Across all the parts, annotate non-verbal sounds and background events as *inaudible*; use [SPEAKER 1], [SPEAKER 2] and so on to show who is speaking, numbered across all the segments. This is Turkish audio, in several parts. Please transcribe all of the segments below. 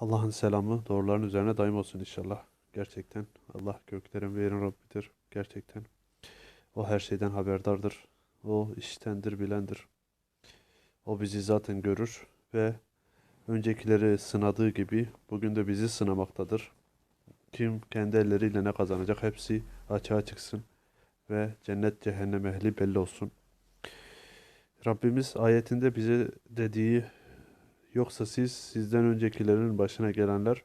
[SPEAKER 1] Allah'ın selamı doğruların üzerine daim olsun inşallah. Gerçekten Allah göklerin ve yerin Rabbidir. Gerçekten o her şeyden haberdardır. O iştendir, bilendir. O bizi zaten görür ve öncekileri sınadığı gibi bugün de bizi sınamaktadır. Kim kendi elleriyle ne kazanacak hepsi açığa çıksın ve cennet cehennem ehli belli olsun. Rabbimiz ayetinde bize dediği yoksa siz sizden öncekilerin başına gelenler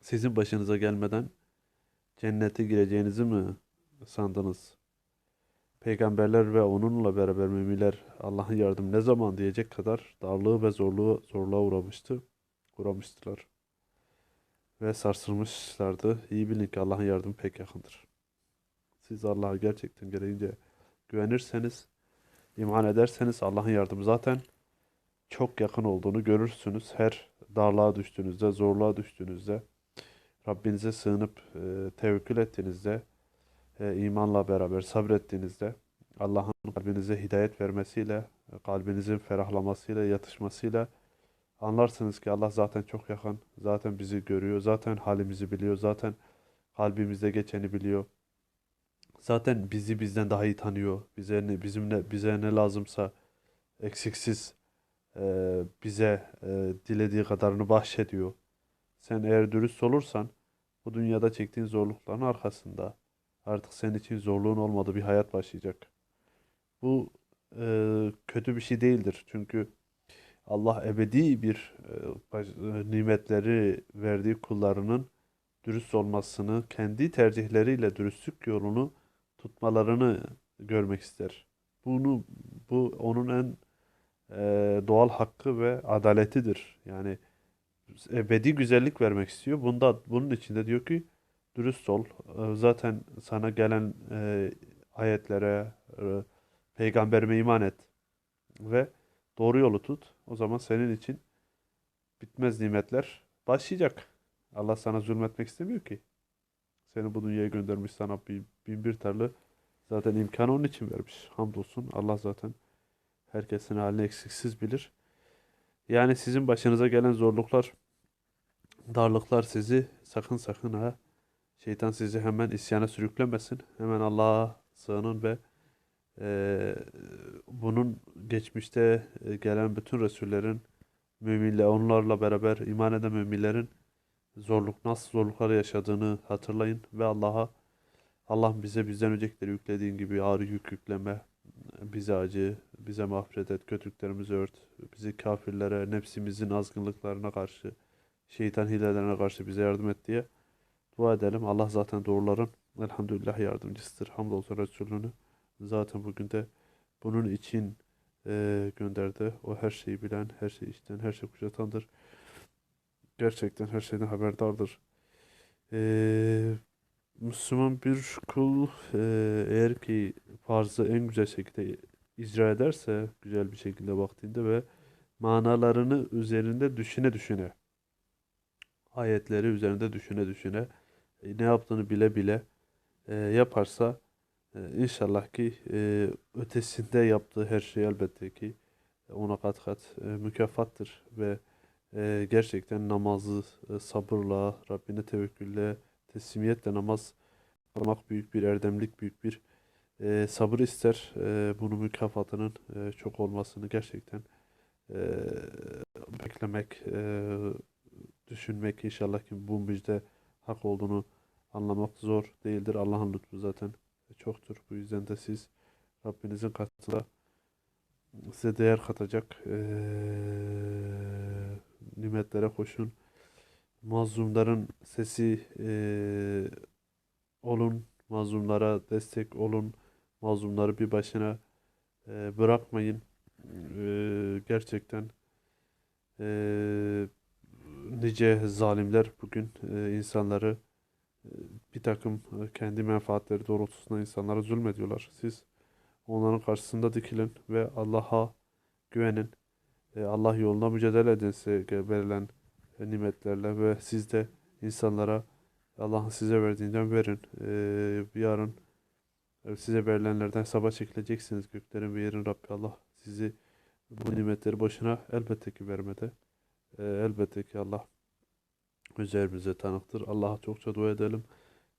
[SPEAKER 1] sizin başınıza gelmeden cennete gireceğinizi mi sandınız? Peygamberler ve onunla beraber müminler Allah'ın yardım ne zaman diyecek kadar darlığı ve zorluğu zorluğa uğramıştı. Uğramıştılar. Ve sarsılmışlardı. İyi bilin ki Allah'ın yardımı pek yakındır. Siz Allah'a gerçekten gereğince güvenirseniz, iman ederseniz Allah'ın yardımı zaten çok yakın olduğunu görürsünüz. Her darlığa düştüğünüzde, zorluğa düştüğünüzde, Rabbinize sığınıp e, tevekkül ettiğinizde, e, imanla beraber sabrettiğinizde, Allah'ın kalbinize hidayet vermesiyle, e, kalbinizin ferahlamasıyla, yatışmasıyla anlarsınız ki Allah zaten çok yakın, zaten bizi görüyor, zaten halimizi biliyor, zaten kalbimizde geçeni biliyor. Zaten bizi bizden daha iyi tanıyor. Bize ne, bizim ne, bize ne lazımsa eksiksiz e, bize e, dilediği kadarını bahşediyor. Sen eğer dürüst olursan bu dünyada çektiğin zorlukların arkasında artık senin için zorluğun olmadığı bir hayat başlayacak. Bu e, kötü bir şey değildir. Çünkü Allah ebedi bir e, nimetleri verdiği kullarının dürüst olmasını, kendi tercihleriyle dürüstlük yolunu tutmalarını görmek ister. Bunu bu onun en e, doğal hakkı ve adaletidir. Yani ebedi güzellik vermek istiyor. Bunda bunun içinde diyor ki dürüst ol. E, Zaten sana gelen e, ayetlere, peygamberime iman et ve doğru yolu tut. O zaman senin için bitmez nimetler başlayacak. Allah sana zulmetmek istemiyor ki. Seni bu dünyaya göndermiş sana bin, bin bir türlü zaten imkanı onun için vermiş. Hamdolsun Allah zaten herkesin halini eksiksiz bilir. Yani sizin başınıza gelen zorluklar, darlıklar sizi sakın sakın ha şeytan sizi hemen isyana sürüklemesin. Hemen Allah'a sığının ve eee, bunun geçmişte e, gelen bütün Resullerin müminle onlarla beraber iman eden müminlerin zorluk nasıl zorluklar yaşadığını hatırlayın ve Allah'a Allah bize bizden öncekileri yüklediğin gibi ağır yük yükleme, bize acı, bize mağfiret et, kötülüklerimizi ört, bizi kafirlere, nefsimizin azgınlıklarına karşı, şeytan hilelerine karşı bize yardım et diye dua edelim. Allah zaten doğruların elhamdülillah yardımcısıdır. Hamdolsun Resulünü. Zaten bugün de bunun için e, gönderdi. O her şeyi bilen, her şeyi işiten, her şeyi kuşatandır. Gerçekten her şeyden haberdardır. E, Müslüman bir kul e, eğer ki farzı en güzel şekilde icra ederse, güzel bir şekilde vaktinde ve manalarını üzerinde düşüne düşüne, ayetleri üzerinde düşüne düşüne, e, ne yaptığını bile bile e, yaparsa e, inşallah ki e, ötesinde yaptığı her şey elbette ki ona kat kat e, mükafattır ve e, gerçekten namazı e, sabırla, Rabbine tevekkülle, teslimiyetle namaz kılmak büyük bir erdemlik, büyük bir e, sabır ister. E, bunun mükafatının e, çok olmasını gerçekten e, beklemek, e, düşünmek inşallah ki bu müjde hak olduğunu anlamak zor değildir. Allah'ın lütfu zaten çoktur. Bu yüzden de siz Rabbinizin katında size değer katacak e, nimetlere koşun. Mazlumların sesi e, olun. Mazlumlara destek olun. Mazlumları bir başına e, bırakmayın. E, gerçekten e, nice zalimler bugün e, insanları e, bir takım kendi menfaatleri doğrultusunda insanlara zulmediyorlar. Siz onların karşısında dikilin ve Allah'a güvenin. E, Allah yolunda mücadele edin size verilen nimetlerle ve siz de insanlara Allah'ın size verdiğinden verin. E, yarın e, size verilenlerden hesaba çekileceksiniz. Göklerin ve yerin Rabbi Allah sizi bu nimetleri boşuna elbette ki vermedi. E, elbette ki Allah üzerimize tanıktır. Allah'a çokça dua edelim.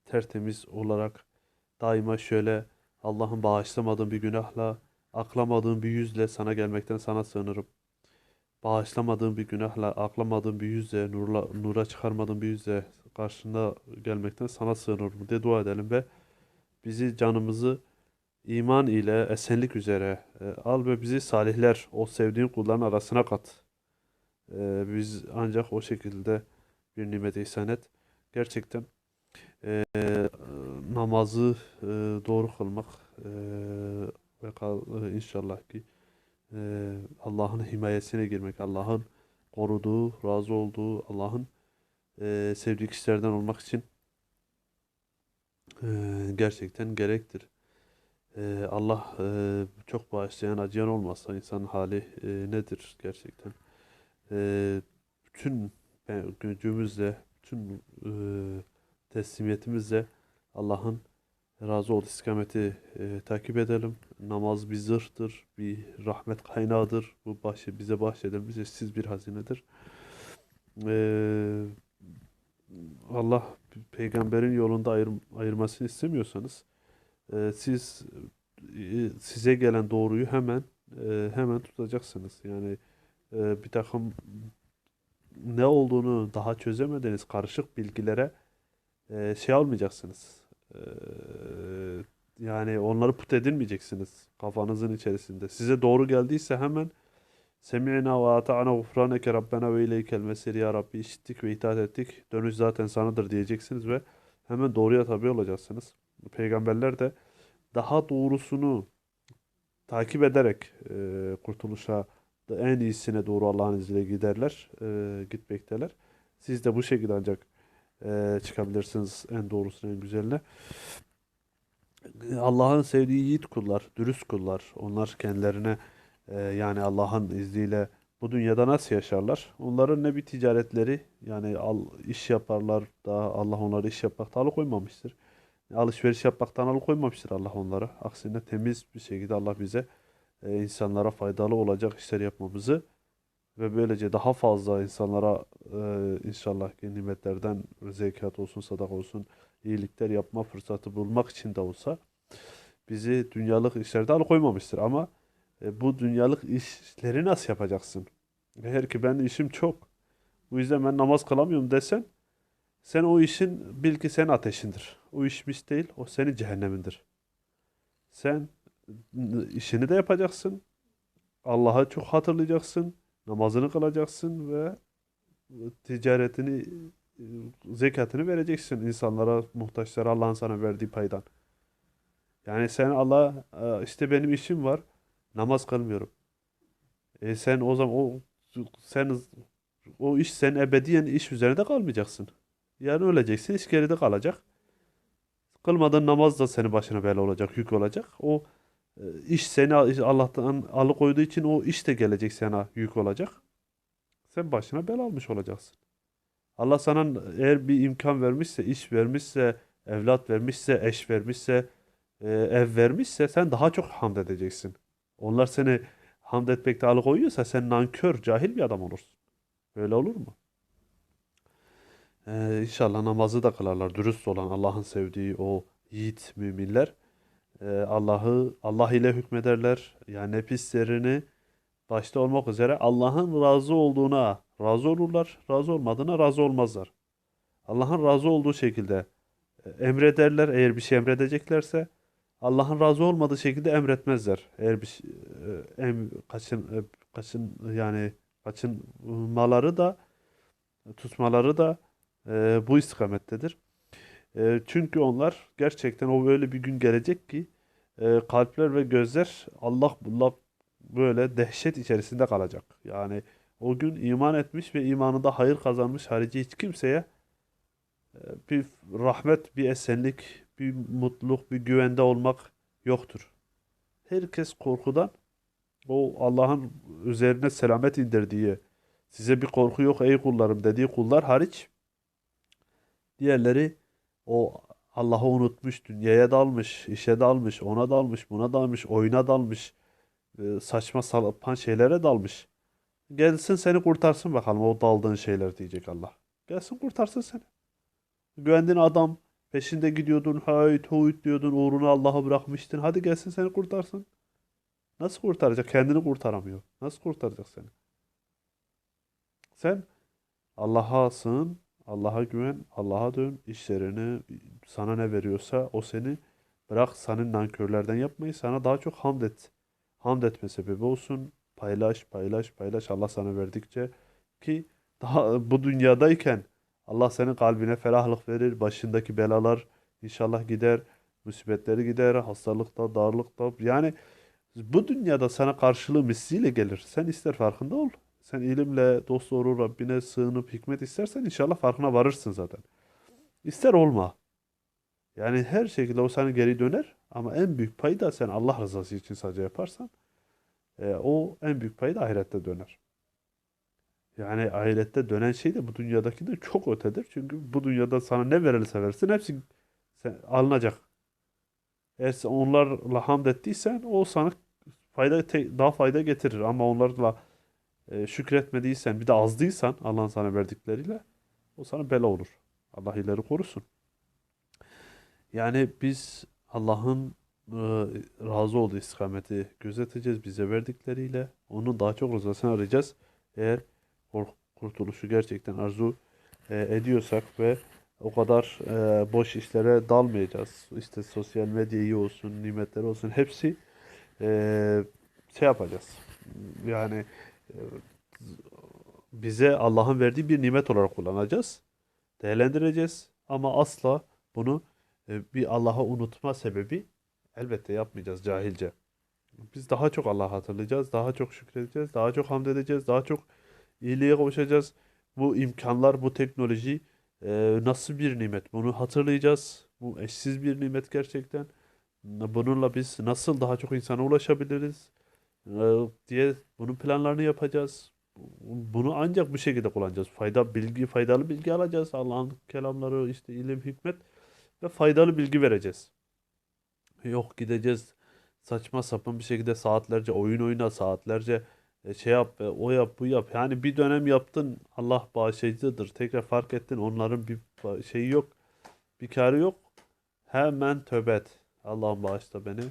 [SPEAKER 1] Tertemiz olarak daima şöyle Allah'ın bağışlamadığın bir günahla, aklamadığın bir yüzle sana gelmekten sana sığınırım. Bağışlamadığın bir günahla, aklamadığın bir yüzle, nurla, nura çıkarmadığın bir yüzle karşında gelmekten sana sığınırım diye dua edelim ve bizi canımızı iman ile esenlik üzere e, al ve bizi salihler, o sevdiğin kulların arasına kat. E, biz ancak o şekilde bir nimet ihsan et. Gerçekten e, namazı e, doğru kılmak e, ve kal- e, inşallah ki e, Allah'ın himayesine girmek, Allah'ın koruduğu, razı olduğu, Allah'ın e, sevdiği kişilerden olmak için e, gerçekten gerektir. E, Allah e, çok bağışlayan, acıyan olmazsa insanın hali nedir gerçekten? Bütün gücümüzle, bütün e, teslimiyetimizle Allah'ın razı ol istikameti e, takip edelim. Namaz bir zırhtır, bir rahmet kaynağıdır. Bu bahşe, bize bahşedilmiş eşsiz bir hazinedir. E, Allah peygamberin yolunda ayır, ayırmasını istemiyorsanız e, siz e, size gelen doğruyu hemen e, hemen tutacaksınız. Yani e, bir takım ne olduğunu daha çözemediğiniz karışık bilgilere e, şey almayacaksınız. E, yani onları put edinmeyeceksiniz kafanızın içerisinde. Size doğru geldiyse hemen Semi'na ve ata'na gufraneke Rabbena ve ileykel mesir ya Rabbi işittik ve itaat ettik. Dönüş zaten sanadır diyeceksiniz ve hemen doğruya tabi olacaksınız. Peygamberler de daha doğrusunu takip ederek e, kurtuluşa en iyisine doğru Allah'ın izniyle giderler, e, gitmekteler. Siz de bu şekilde ancak e, çıkabilirsiniz en doğrusuna, en güzeline. Allah'ın sevdiği yiğit kullar, dürüst kullar. Onlar kendilerine e, yani Allah'ın izniyle bu dünyada nasıl yaşarlar? Onların ne bir ticaretleri yani al, iş yaparlar da Allah onları iş yapmaktan alıkoymamıştır. Alışveriş yapmaktan alıkoymamıştır Allah onları. Aksine temiz bir şekilde Allah bize e, insanlara faydalı olacak işler yapmamızı ve böylece daha fazla insanlara e, inşallah ki nimetlerden zekat olsun, sadaka olsun, iyilikler yapma fırsatı bulmak için de olsa bizi dünyalık işlerde alıkoymamıştır. Ama e, bu dünyalık işleri nasıl yapacaksın? Eğer ki ben işim çok, bu yüzden ben namaz kılamıyorum desen, sen o işin bil ki sen ateşindir. O işmiş değil, o senin cehennemindir. Sen işini de yapacaksın. Allah'ı çok hatırlayacaksın. Namazını kılacaksın ve ticaretini, zekatını vereceksin insanlara, muhtaçlara Allah'ın sana verdiği paydan. Yani sen Allah işte benim işim var. Namaz kılmıyorum. E sen o zaman o sen o iş sen ebediyen iş üzerinde kalmayacaksın. Yani öleceksin, iş geride kalacak. Kılmadığın namaz da senin başına bela olacak, yük olacak. O e, iş seni Allah'tan alıkoyduğu için o iş de gelecek sana yük olacak. Sen başına bela almış olacaksın. Allah sana eğer bir imkan vermişse, iş vermişse, evlat vermişse, eş vermişse, e, ev vermişse sen daha çok hamd edeceksin. Onlar seni hamd etmekte alıkoyuyorsa sen nankör, cahil bir adam olursun. Böyle olur mu? Ee, inşallah namazı da kılarlar. Dürüst olan Allah'ın sevdiği o yiğit müminler. Ee, Allah'ı Allah ile hükmederler. Yani nefislerini başta olmak üzere Allah'ın razı olduğuna razı olurlar. Razı olmadığına razı olmazlar. Allah'ın razı olduğu şekilde e, emrederler. Eğer bir şey emredeceklerse Allah'ın razı olmadığı şekilde emretmezler. Eğer bir şey, e, em, kaçın e, kaçın yani kaçınmaları da tutmaları da e, bu istikamettedir. E, çünkü onlar gerçekten o böyle bir gün gelecek ki e, kalpler ve gözler Allah bullah böyle dehşet içerisinde kalacak. Yani o gün iman etmiş ve imanında hayır kazanmış harici hiç kimseye e, bir rahmet, bir esenlik, bir mutluluk, bir güvende olmak yoktur. Herkes korkudan o Allah'ın üzerine selamet indirdiği, size bir korku yok ey kullarım dediği kullar hariç Diğerleri o Allah'ı unutmuş, dünyaya dalmış, işe dalmış, ona dalmış, buna dalmış, oyuna dalmış, e, saçma sapan şeylere dalmış. Gelsin seni kurtarsın bakalım o daldığın şeyler diyecek Allah. Gelsin kurtarsın seni. Güvendiğin adam peşinde gidiyordun. Hayt huyt diyordun. Uğruna Allah'a bırakmıştın. Hadi gelsin seni kurtarsın. Nasıl kurtaracak? Kendini kurtaramıyor. Nasıl kurtaracak seni? Sen Allah'a sığın, Allah'a güven, Allah'a dön. işlerini sana ne veriyorsa o seni bırak senin nankörlerden yapmayı sana daha çok hamd et. Hamd etme sebebi olsun. Paylaş, paylaş, paylaş Allah sana verdikçe ki daha bu dünyadayken Allah senin kalbine ferahlık verir. Başındaki belalar inşallah gider. Musibetleri gider. Hastalıkta, darlıkta. Yani bu dünyada sana karşılığı misliyle gelir. Sen ister farkında ol. Sen ilimle dost doğru Rabbine sığınıp hikmet istersen inşallah farkına varırsın zaten. İster olma. Yani her şekilde o sana geri döner. Ama en büyük payı da sen Allah rızası için sadece yaparsan e, o en büyük payı da ahirette döner. Yani ahirette dönen şey de bu dünyadakinden çok ötedir. Çünkü bu dünyada sana ne verirse versin hepsi sen, alınacak. Eğer sen onlarla hamd ettiysen o sana fayda daha fayda getirir. Ama onlarla e, şükretmediysen bir de azdıysan Allah'ın sana verdikleriyle o sana bela olur. Allah ileri korusun. Yani biz Allah'ın e, razı olduğu istikameti gözeteceğiz bize verdikleriyle. Onun daha çok rızasını arayacağız. Eğer kurtuluşu gerçekten arzu e, ediyorsak ve o kadar e, boş işlere dalmayacağız. İşte sosyal medya iyi olsun, nimetler olsun hepsi e, şey yapacağız. Yani bize Allah'ın verdiği bir nimet olarak kullanacağız. Değerlendireceğiz ama asla bunu e, bir Allah'ı unutma sebebi elbette yapmayacağız cahilce. Biz daha çok Allah'ı hatırlayacağız, daha çok şükredeceğiz, daha çok hamd edeceğiz, daha çok iyiliğe kavuşacağız. Bu imkanlar, bu teknoloji e, nasıl bir nimet? Bunu hatırlayacağız. Bu eşsiz bir nimet gerçekten. Bununla biz nasıl daha çok insana ulaşabiliriz diye bunun planlarını yapacağız. Bunu ancak bu şekilde kullanacağız. Fayda, bilgi, faydalı bilgi alacağız. Allah'ın kelamları, işte ilim, hikmet ve faydalı bilgi vereceğiz. Yok gideceğiz saçma sapan bir şekilde saatlerce oyun oyna, saatlerce e, şey yap, e, o yap, bu yap. Yani bir dönem yaptın, Allah bağışlayıcıdır. Tekrar fark ettin, onların bir şeyi yok, bir kârı yok. Hemen tövbe et. Allah'ım bağışla beni.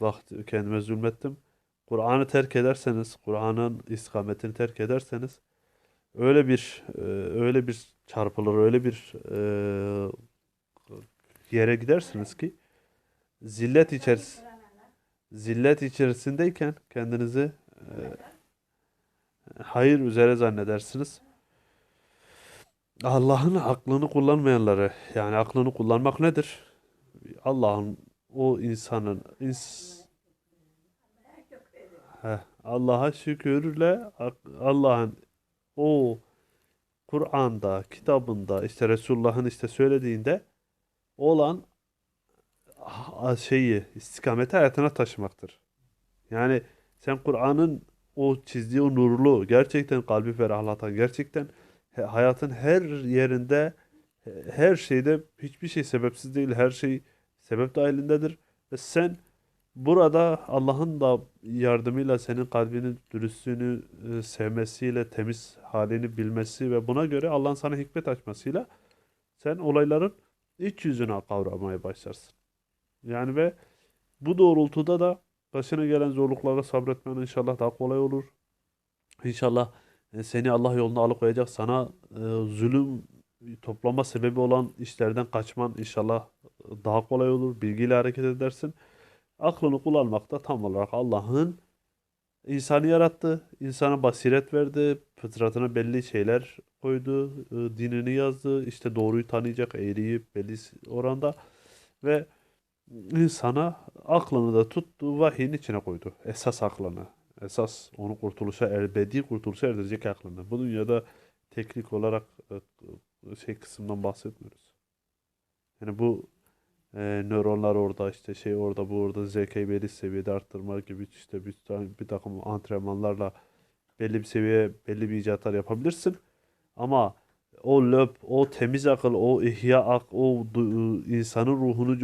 [SPEAKER 1] Vakti kendime zulmettim. Kur'an'ı terk ederseniz, Kur'an'ın istikametini terk ederseniz öyle bir e, öyle bir çarpılır, öyle bir e, yere gidersiniz ki zillet içeris zillet içerisindeyken kendinizi e, hayır üzere zannedersiniz. Allah'ın aklını kullanmayanları yani aklını kullanmak nedir? Allah'ın o insanın ins Allah'a şükürle Allah'ın o Kur'an'da, kitabında, işte Resulullah'ın işte söylediğinde olan şeyi, istikameti hayatına taşımaktır. Yani sen Kur'an'ın o çizdiği o nurlu, gerçekten kalbi ferahlatan, gerçekten hayatın her yerinde, he- her şeyde hiçbir şey sebepsiz değil, her şey sebep dahilindedir. Ve sen burada Allah'ın da yardımıyla senin kalbinin dürüstlüğünü e, sevmesiyle, temiz halini bilmesi ve buna göre Allah'ın sana hikmet açmasıyla sen olayların iç yüzünü kavramaya başlarsın. Yani ve bu doğrultuda da başına gelen zorluklara sabretmen inşallah daha kolay olur. İnşallah e, seni Allah yoluna alıkoyacak sana e, zulüm toplama sebebi olan işlerden kaçman inşallah daha kolay olur. Bilgiyle hareket edersin. Aklını kullanmak da tam olarak Allah'ın insanı yarattı. insana basiret verdi. Fıtratına belli şeyler koydu. e, Dinini yazdı. işte doğruyu tanıyacak eğriyi belli oranda ve insana aklını da tuttu, vahyin içine koydu. Esas aklını. Esas onu kurtuluşa, ebedi kurtuluşa erdirecek aklını. Bu dünyada teknik olarak e, şey kısımdan bahsetmiyoruz. Yani bu e, nöronlar orada işte şey orada bu orada zekayı belli seviyede arttırma gibi işte bir, bir takım antrenmanlarla belli bir seviye belli bir icatlar yapabilirsin. Ama o löp, o temiz akıl, o ihya ak, o du- insanın ruhunu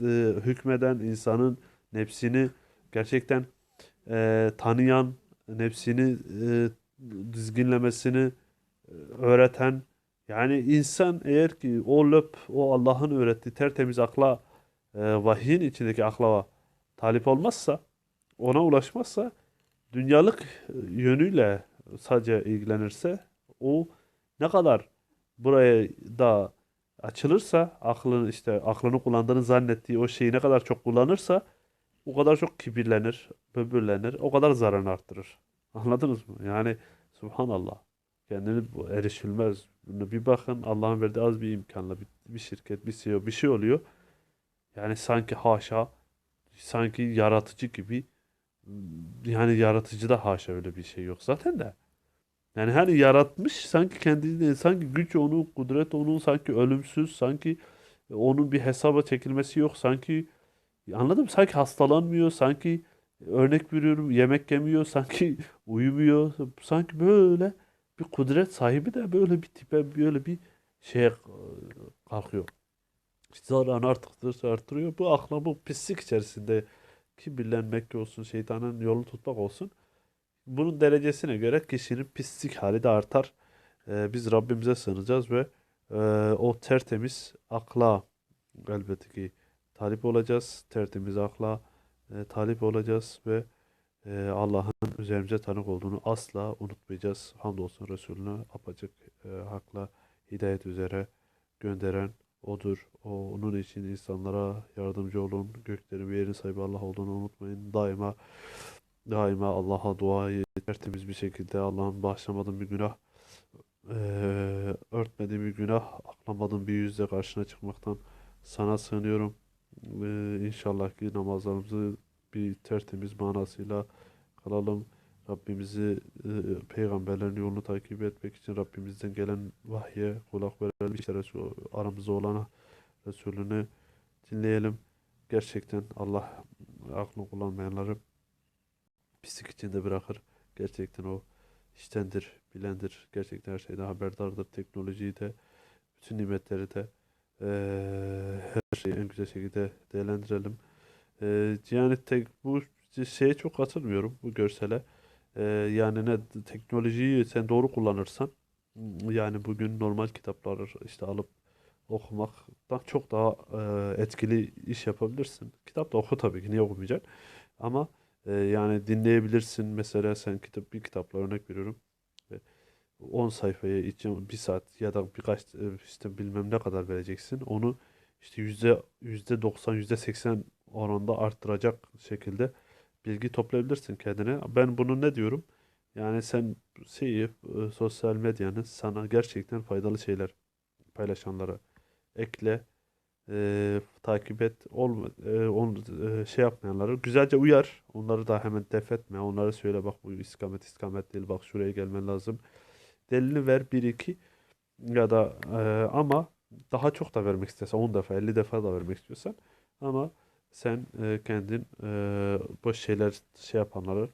[SPEAKER 1] e, hükmeden, insanın nefsini gerçekten e, tanıyan, nefsini e, dizginlemesini öğreten, Yani insan eğer ki o löp, o Allah'ın öğrettiği tertemiz akla, e, vahyin içindeki akla talip olmazsa, ona ulaşmazsa, dünyalık e, yönüyle sadece ilgilenirse, o ne kadar buraya da açılırsa, aklını işte aklını kullandığını zannettiği o şeyi ne kadar çok kullanırsa, o kadar çok kibirlenir, böbürlenir, o kadar zararını arttırır. Anladınız mı? Yani subhanallah. Kendini erişilmez. Buna bir bakın Allah'ın verdiği az bir imkanla bir, bir şirket, bir CEO, bir şey oluyor. Yani sanki haşa, sanki yaratıcı gibi yani yaratıcıda haşa öyle bir şey yok zaten de. Yani hani yaratmış sanki kendini sanki güç onun, kudret onun sanki ölümsüz, sanki onun bir hesaba çekilmesi yok, sanki anladın mı? Sanki hastalanmıyor, sanki örnek veriyorum yemek yemiyor, sanki *laughs* uyumuyor, sanki böyle bir kudret sahibi de böyle bir tipe böyle bir şeye e, kalkıyor. Zararını arttıkça artırıyor. Bu akla bu pislik içerisinde kibirlenmek olsun, şeytanın yolunu tutmak olsun. Bunun derecesine göre kişinin pislik hali de artar. Ee, biz Rabbimize sığınacağız ve e, o tertemiz akla elbette ki talip olacağız. Tertemiz akla e, talip olacağız ve e, Allah'ın üzerimize tanık olduğunu asla unutmayacağız. Hamdolsun Resulüne apaçık e, hakla hidayet üzere gönderen O'dur. O, onun için insanlara yardımcı olun. Göklerin ve yerin sahibi Allah olduğunu unutmayın. Daima daima Allah'a duayı tertemiz bir şekilde Allah'ın bağışlamadığım bir günah eee örtmediğim bir günah aklamadığım bir yüzle karşına çıkmaktan sana sığınıyorum. Eee inşallah ki namazlarımızı bir tertemiz manasıyla kılalım. Rabbimizi, e, peygamberlerin yolunu takip etmek için Rabbimizden gelen vahye kulak verelim. İşte Resul, aramızda olana Resulünü dinleyelim. Gerçekten Allah aklını kullanmayanları pislik içinde bırakır. Gerçekten o iştendir, bilendir. Gerçekten her şeyden haberdardır. Teknolojiyi de, bütün nimetleri de eee, her şeyi en güzel şekilde değerlendirelim. Eee yani tek bu şeye çok katılmıyorum bu görsele. Eee, yani ne teknolojiyi sen doğru kullanırsan yani bugün normal kitapları işte alıp okumaktan çok daha eee, etkili iş yapabilirsin. Kitap da oku tabii ki niye okumayacaksın? Ama eee, yani dinleyebilirsin. Mesela sen kitap bir kitapla örnek veriyorum. Ve 10 sayfaya için bir saat ya da birkaç e, işte bilmem ne kadar vereceksin. Onu işte yüzde yüzde 90 yüzde 80 oranında arttıracak şekilde bilgi toplayabilirsin kendine. Ben bunu ne diyorum? Yani sen şeyi e, sosyal medyanın sana gerçekten faydalı şeyler paylaşanlara ekle, e, takip et, olma, e, onu e, şey yapmayanları güzelce uyar. Onları da hemen def etme. Onlara söyle bak bu istikamet istikamet değil. Bak şuraya gelmen lazım. Delilini ver bir iki ya da e, ama daha çok da vermek istersen 10 defa 50 defa da vermek istiyorsan ama sen e, kendin e, boş şeyler şey yapanları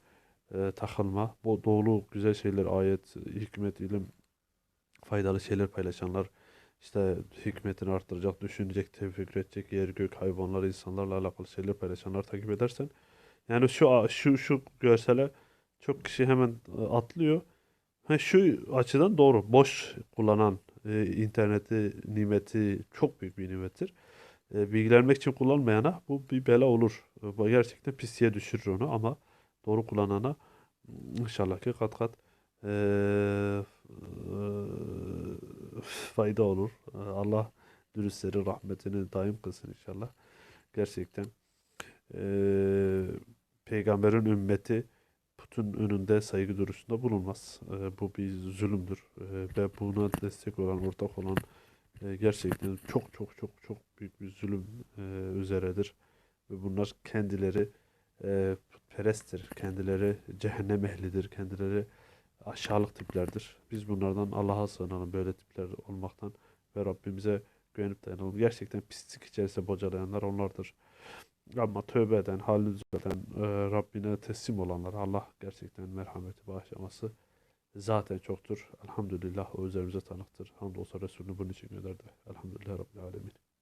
[SPEAKER 1] e, takılma. Bu doğru güzel şeyler, ayet, hikmet, ilim, faydalı şeyler paylaşanlar işte hikmetini arttıracak, düşünecek, tefekkür edecek, yer, gök, hayvanlar, insanlarla alakalı şeyler paylaşanlar takip edersen yani şu şu şu görsele çok kişi hemen e, atlıyor. Ha, şu açıdan doğru. Boş kullanan e, interneti nimeti çok büyük bir nimettir. E, bilgilenmek için kullanmayana bu bir bela olur. E, gerçekten pisliğe düşürür onu ama doğru kullanana mm, inşallah ki kat kat e, e, *laughs* fayda olur. E, Allah dürüstleri rahmetini daim kılsın inşallah. Gerçekten e, peygamberin ümmeti putun önünde saygı duruşunda bulunmaz. E, bu bir zulümdür. E, ve buna destek olan, ortak olan e, gerçekten çok çok çok çok büyük bir zulüm e, üzeredir. Ve bunlar kendileri e, putperesttir. Kendileri cehennem ehlidir. Kendileri aşağılık tiplerdir. Biz bunlardan Allah'a sığınalım böyle tipler olmaktan ve Rabbimize güvenip dayanalım. Gerçekten pislik içerisinde bocalayanlar onlardır. Ama tövbe eden, halini düzelten, e, Rabbine teslim olanlar Allah gerçekten merhameti bağışlaması zaten çoktur. Elhamdülillah o üzerimize tanıktır. Hamdolsun Resulünü bunun için gönderdi. Elhamdülillah Rabbil Alemin.